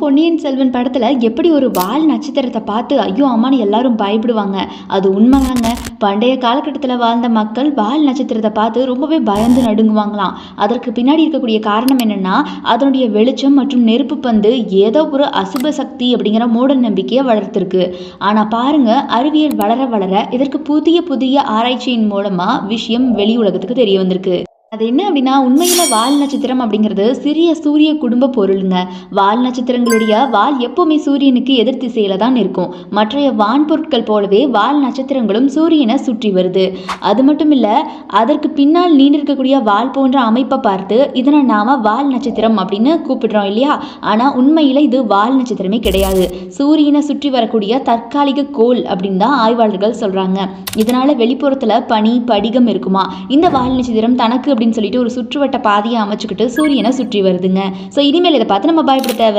பொன்னியின் செல்வன் படத்தில் எப்படி ஒரு வால் நட்சத்திரத்தை பார்த்து ஐயோ அம்மான்னு எல்லாரும் பயப்படுவாங்க. அது உண்மைதாங்க. பண்டைய காலகட்டத்தில் வாழ்ந்த மக்கள் வால் நட்சத்திரத்தை பார்த்து ரொம்பவே பயந்து நடுங்குவாங்களாம். அதற்கு பின்னாடி இருக்கக்கூடிய காரணம் என்னென்னா அதனுடைய வெளிச்சம் மற்றும் நெருப்பு பந்து ஏதோ ஒரு அசுப சக்தி அப்படிங்கிற மூட நம்பிக்கையை வளர்த்துருக்கு. ஆனால் பாருங்கள் அறிவியல் வளர வளர இதற்கு புதிய புதிய ஆராய்ச்சியின் மூலமாக விஷயம் வெளி உலகத்துக்கு தெரிய வந்திருக்கு. அது என்ன அப்படின்னா உண்மையில் வால் நட்சத்திரம் அப்படிங்கிறது சிறிய சூரிய குடும்ப பொருளுங்க. வால் நட்சத்திரங்களுடைய வால் எப்போவுமே சூரியனுக்கு எதிர் திசையில தான் இருக்கும் மற்றைய வான் பொருட்கள் போலவே வால் நட்சத்திரங்களும் சூரியனை சுற்றி வருது. அது மட்டும் இல்லை அதற்கு பின்னால் நீண்டிருக்கக்கூடிய வால் போன்ற அமைப்பை பார்த்து இதனை நாம வால் நட்சத்திரம் அப்படின்னு கூப்பிடுறோம் இல்லையா? ஆனால் உண்மையில் இது வால் நட்சத்திரமே கிடையாது. சூரியனை சுற்றி வரக்கூடிய தற்காலிக கோள் அப்படின்னு தான் ஆய்வாளர்கள் சொல்றாங்க. இதனால வெளிப்புறத்துல பனி படிகம் இருக்குமா? இந்த வால் நட்சத்திரம் தனக்கு அப்படின்னு சொல்லிட்டு ஒரு சுற்றுவட்ட பாதையை அமைச்சுக்கிட்டு சூரியனை சுற்றி வருதுங்க. ஸோ இனிமேல் இதை பார்த்து நம்ம பயப்பட தேவை